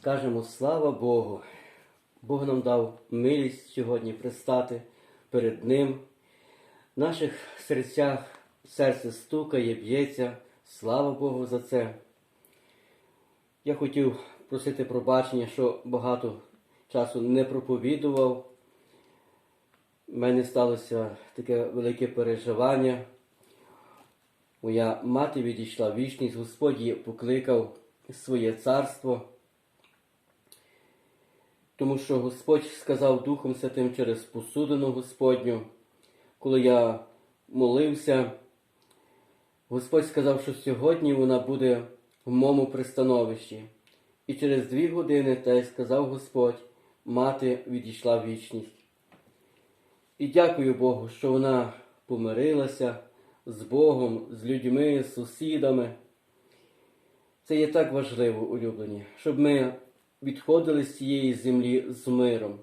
Скажемо слава Богу. Бог нам дав милість сьогодні пристати перед Ним. В наших серцях серце стукає, б'ється. Слава Богу за це. Я хотів просити пробачення, що багато часу не проповідував. У мене сталося таке велике переживання. Моя мати відійшла в вічність, Господь її покликав своє царство. Тому що Господь сказав Духом Святим через посудину Господню, коли я молився, Господь сказав, що сьогодні вона буде в моєму пристановищі. І через дві години, та й сказав Господь, мати відійшла в вічність. І дякую Богу, що вона помирилася з Богом, з людьми, з сусідами. Це є так важливо, улюблені, щоб ми відходили з цієї землі з миром.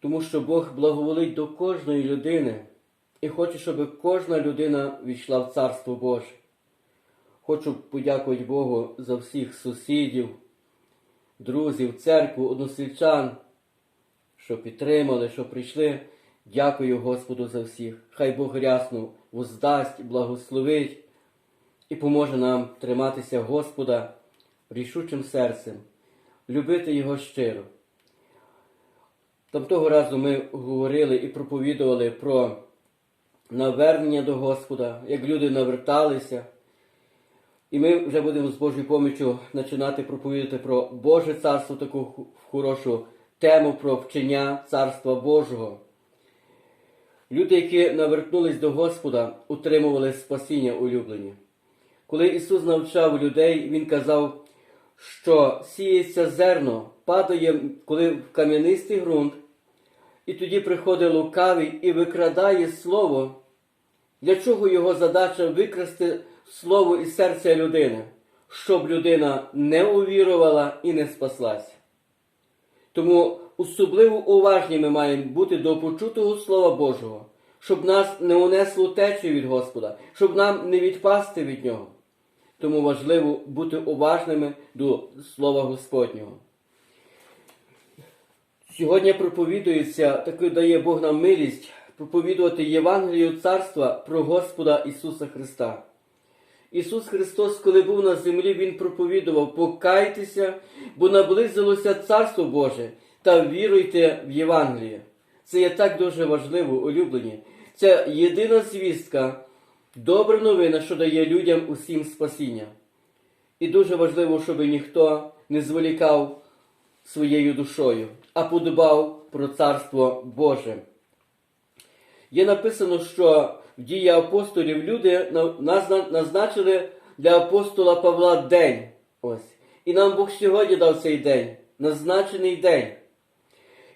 Тому що Бог благоволить до кожної людини і хоче, щоб кожна людина війшла в Царство Боже. Хочу подякувати Богу за всіх сусідів, друзів, церкву, односельчан, що підтримали, що прийшли. Дякую Господу за всіх. Хай Бог рясно воздасть, благословить і поможе нам триматися Господа рішучим серцем, любити Його щиро. Там того разу ми говорили і проповідували про навернення до Господа, як люди наверталися. І ми вже будемо з Божою поміччю починати проповідати про Боже царство, таку хорошу тему про вчення Царства Божого. Люди, які навернулись до Господа, утримували спасіння улюблені. Коли Ісус навчав людей, Він казав, що сіється зерно, падає, коли в кам'янистий ґрунт, і тоді приходить лукавий і викрадає слово. Для чого його задача викрасти слово із серця людини, щоб людина не увірувала і не спаслася. Тому особливо уважні ми маємо бути до почутого Слова Божого, щоб нас не унесло течію від Господа, щоб нам не відпасти від Нього. Тому важливо бути уважними до Слова Господнього. Сьогодні проповідується, таки дає Бог нам милість проповідувати Євангелію Царства про Господа Ісуса Христа. Ісус Христос, коли був на землі, Він проповідував покайтеся, бо наблизилося Царство Боже та віруйте в Євангеліє. Це є так дуже важливо, улюблені. Це єдина звістка, добра новина, що дає людям усім спасіння. І дуже важливо, щоб ніхто не зволікав своєю душою, а подбав про Царство Боже. Є написано, що в дії апостолів люди назначили для апостола Павла день. Ось. І нам Бог сьогодні дав цей день, назначений день.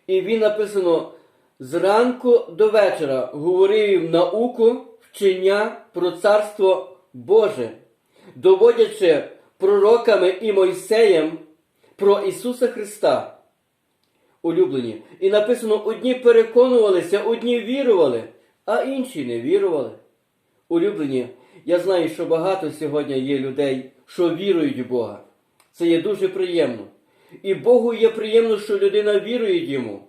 І він написано: зранку до вечора говорив їм науку вчення про Царство Боже, доводячи пророками і Мойсеєм про Ісуса Христа. Улюблені. І написано: одні переконувалися, одні вірували, а інші не вірували. Улюблені, я знаю, що багато сьогодні є людей, що вірують в Бога. Це є дуже приємно. І Богу є приємно, що людина вірує йому.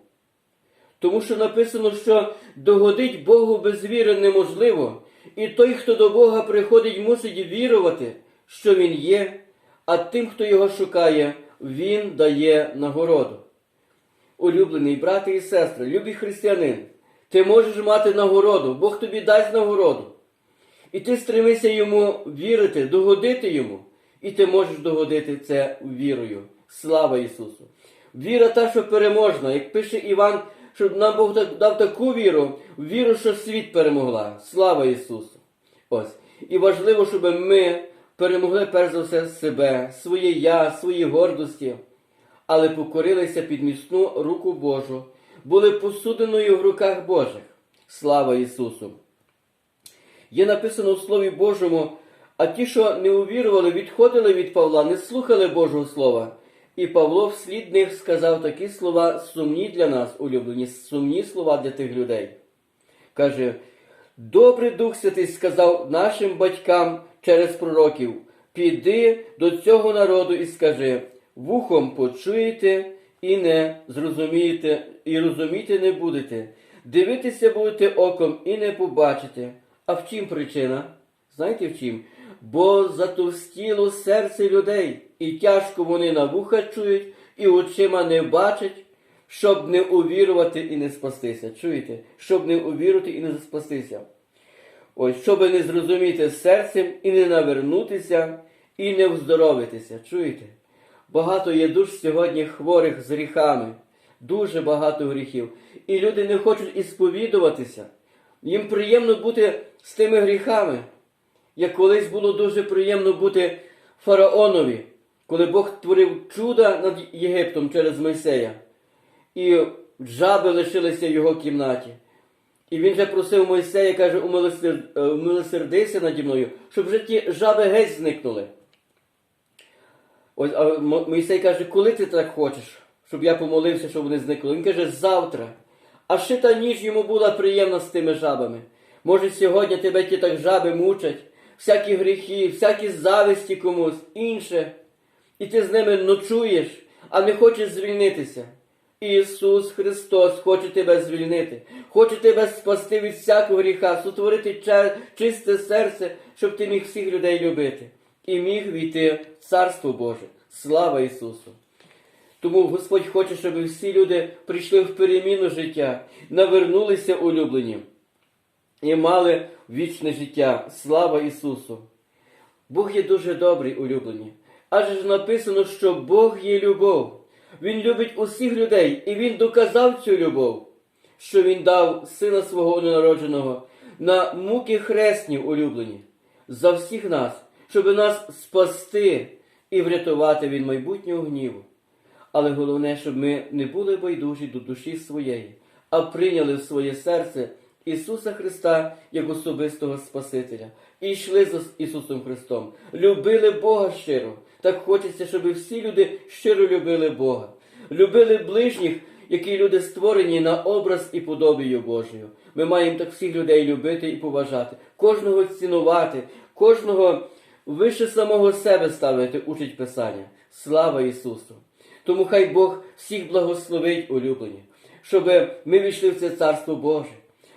Тому що написано, що догодить Богу без віри неможливо, і той, хто до Бога приходить, мусить вірувати, що Він є, а тим, хто його шукає, Він дає нагороду. Улюблений брати і сестри, любий християнин, ти можеш мати нагороду, Бог тобі дасть нагороду. І ти стремися йому вірити, догодити йому, і ти можеш догодити це вірою. Слава Ісусу! Віра та, що переможна, як пише Іван, щоб нам Бог дав таку віру, віру, що світ перемогла. Слава Ісусу! Ось. І важливо, щоб ми перемогли перш за все себе, своє я, свої гордості, але покорилися під міцну руку Божу, були посудиною в руках Божих. Слава Ісусу! Є написано в Слові Божому, а ті, що не увірували, відходили від Павла, не слухали Божого Слова. І Павло вслід них сказав такі слова сумні для нас, улюблені, сумні слова для тих людей. Каже, Добрий Дух Святий сказав нашим батькам через пророків: піди до цього народу і скажи: вухом почуєте і не зрозумієте, і розуміти не будете. Дивитися будете оком і не побачите. А в чим причина? Знаєте в чим? Бо затовстіло серце людей, і тяжко вони на вуха чують, і очима не бачать, щоб не увірувати і не спастися. Чуєте? Щоб не увірувати і не спастися. Ось, щоб не зрозуміти серцем і не навернутися, і не вздоровитися. Чуєте? Багато є душ сьогодні хворих з гріхами, дуже багато гріхів. І люди не хочуть ісповідуватися. Їм приємно бути з тими гріхами. Як колись було дуже приємно бути фараонові, коли Бог творив чуда над Єгиптом через Мойсея, і жаби лишилися в його кімнаті. І він же просив Мойсея, каже, «Умилосер- е, умилосердися наді мною, щоб вже ті жаби геть зникнули. Ось, а Мойсей каже, коли ти так хочеш, щоб я помолився, щоб вони зникли? Він каже, завтра. А ще та ніч йому була приємна з тими жабами. Може, сьогодні тебе ті так жаби мучать, всякі гріхи, всякі зависті комусь, інше. І ти з ними ночуєш, а не хочеш звільнитися. Ісус Христос хоче тебе звільнити, хоче тебе спасти від всякого гріха, сотворити чисте серце, щоб ти міг всіх людей любити і міг війти в Царство Боже. Слава Ісусу! Тому Господь хоче, щоб всі люди прийшли в переміну життя, навернулися улюблені і мали вічне життя. Слава Ісусу! Бог є дуже добрий, улюблені. Адже ж написано, що Бог є любов. Він любить усіх людей, і Він доказав цю любов, що Він дав Сина свого ненародженого на муки хресні улюблені за всіх нас, щоб нас спасти і врятувати від майбутнього гніву. Але головне, щоб ми не були байдужі до душі своєї, а прийняли в своє серце Ісуса Христа як особистого Спасителя і йшли за Ісусом Христом, любили Бога щиро. Так хочеться, щоб всі люди щиро любили Бога, любили ближніх, які люди створені на образ і подобію Божою. Ми маємо так всіх людей любити і поважати, кожного цінувати, кожного вище самого себе ставити, учить Писання. Слава Ісусу! Тому хай Бог всіх благословить, улюблені, щоб ми війшли в це Царство Боже.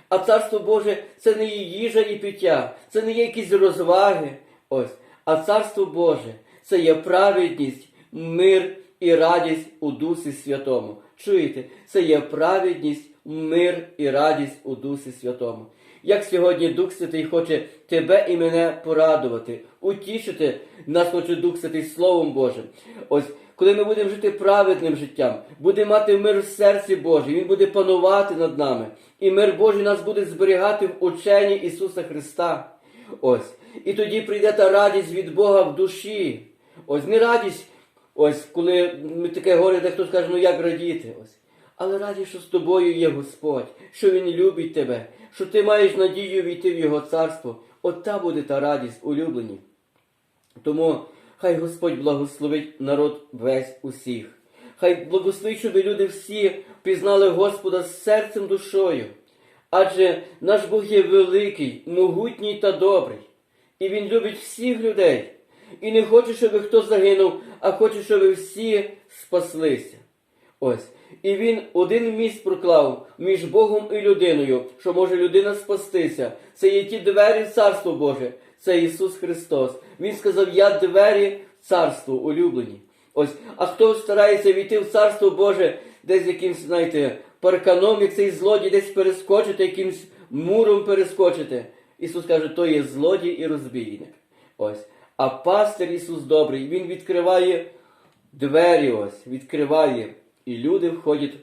А Царство Боже це не є їжа і пиття, це не є якісь розваги. Ось. А Царство Боже це є праведність, мир і радість у Дусі Святому. Чуєте? Це є праведність, мир і радість у Дусі Святому. Як сьогодні Дух Святий хоче тебе і мене порадувати, утішити, нас хоче Дух Святий Словом Божим. Ось коли ми будемо жити праведним життям, будемо мати мир в серці Божій, Він буде панувати над нами. І мир Божий нас буде зберігати в ученні Ісуса Христа. Ось. І тоді прийде та радість від Бога в душі. Ось не радість, ось коли ми таке горе, де хтось каже, ну як радіти? Ось. Але радість, що з тобою є Господь, що Він любить тебе, що ти маєш надію війти в Його царство. От та буде та радість, улюблені. Тому хай Господь благословить народ весь усіх. Хай благословить, щоб люди всі пізнали Господа з серцем душою. Адже наш Бог є великий, могутній та добрий, і Він любить всіх людей. І не хоче, щоб хто загинув, а хоче, щоб всі спаслися. Ось. І він один міст проклав між Богом і людиною, що може людина спастися. Це є ті двері в Царство Боже, це Ісус Христос. Він сказав: Я двері в царство улюблені. Ось, а хто старається війти в Царство Боже, десь якимсь, знаєте, парканом, як цей злодій, десь перескочити, якимсь муром перескочити. Ісус каже, то є злодій і розбійник. Ось. А пастир Ісус добрий, Він відкриває двері ось, відкриває, і люди входять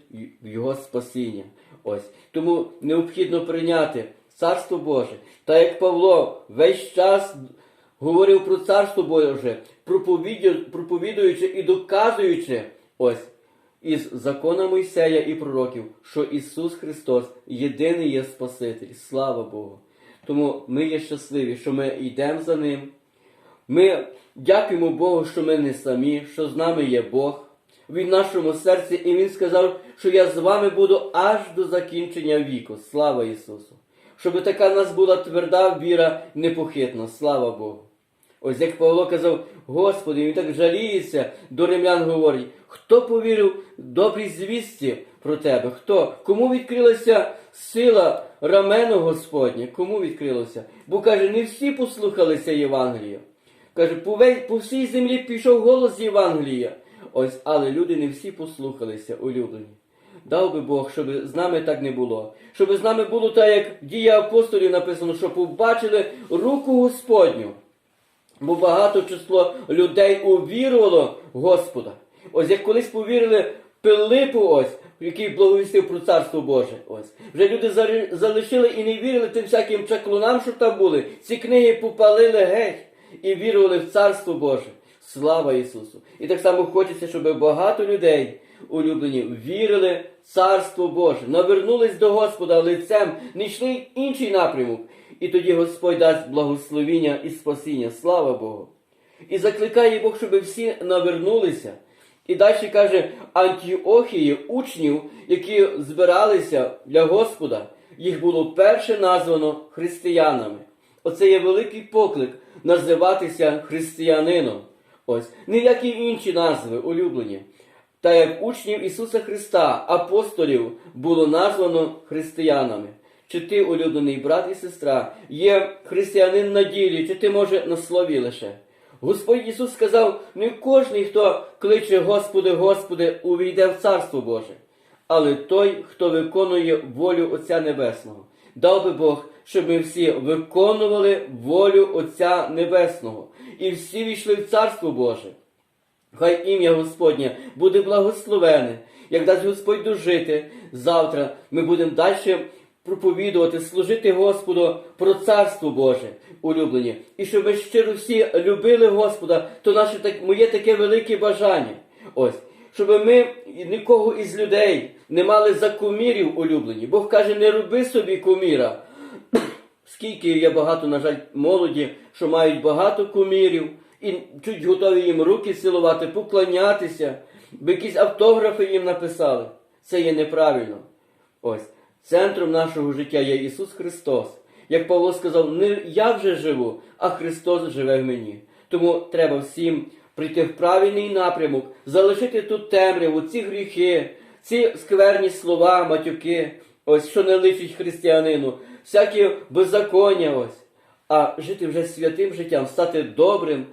в Його спасіння. Ось. Тому необхідно прийняти Царство Боже. Та як Павло весь час говорив про Царство Боже, проповідуючи і доказуючи ось із закона Мойсея і пророків, що Ісус Христос єдиний є Спаситель. Слава Богу. Тому ми є щасливі, що ми йдемо за Ним. Ми дякуємо Богу, що ми не самі, що з нами є Бог. Він в нашому серці, і Він сказав, що я з вами буду аж до закінчення віку. Слава Ісусу! Щоб така в нас була тверда віра, непохитна. Слава Богу. Ось як Павло казав, Господи, він так жаліється, до римлян говорить, хто повірив добрій звісті про тебе? Хто? Кому відкрилася сила рамену Господня? Кому відкрилося? Бо каже, не всі послухалися Євангелія. Каже, по, по всій землі пішов голос Євангелія. Ось, але люди не всі послухалися, улюблені. Дав би Бог, щоб з нами так не було. Щоб з нами було так, як дія апостолів написано, щоб побачили руку Господню. Бо багато число людей увірувало Господа. Ось як колись повірили Пилипу, ось, який благовістив про царство Боже. Ось. Вже люди залишили і не вірили тим всяким чаклунам, що там були. Ці книги попалили геть і вірували в царство Боже. Слава Ісусу! І так само хочеться, щоб багато людей, улюблені, вірили в Царство Боже, навернулись до Господа лицем, не йшли інший напрямок. І тоді Господь дасть благословіння і спасіння. Слава Богу! І закликає Бог, щоб всі навернулися. І далі каже Антіохії, учнів, які збиралися для Господа, їх було перше названо християнами. Оце є великий поклик називатися християнином. Ось ніякі інші назви улюблені. Та як учнів Ісуса Христа, апостолів, було названо християнами. Чи ти, улюблений брат і сестра, є християнин на ділі, чи ти може на слові лише? Господь Ісус сказав, не кожний, хто кличе Господи, Господи, увійде в Царство Боже, але той, хто виконує волю Отця Небесного. Дав би Бог, щоб ми всі виконували волю Отця Небесного і всі війшли в Царство Боже. Хай ім'я Господнє буде благословене, як дасть Господь дожити. Завтра ми будемо далі проповідувати, служити Господу про Царство Боже, улюблені. І щоб ми щиро всі любили Господа, то наше так, моє таке велике бажання. Ось, щоб ми нікого із людей не мали за кумірів улюблені. Бог каже, не роби собі куміра. Скільки є багато, на жаль, молоді, що мають багато кумірів і чуть готові їм руки цілувати, поклонятися, бо якісь автографи їм написали. Це є неправильно. Ось центром нашого життя є Ісус Христос. Як Павло сказав, не я вже живу, а Христос живе в мені. Тому треба всім прийти в правильний напрямок, залишити ту темряву, ці гріхи, ці скверні слова, матюки, ось що не личить християнину, всякі беззаконня ось, а жити вже святим життям, стати добрим,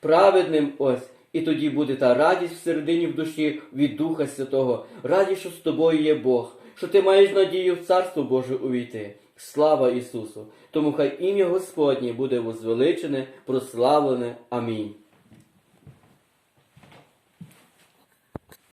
праведним ось. І тоді буде та радість всередині в душі від Духа Святого, радість, що з тобою є Бог, що ти маєш надію в Царство Боже увійти. Слава Ісусу! Тому хай ім'я Господнє буде возвеличене, прославлене. Амінь.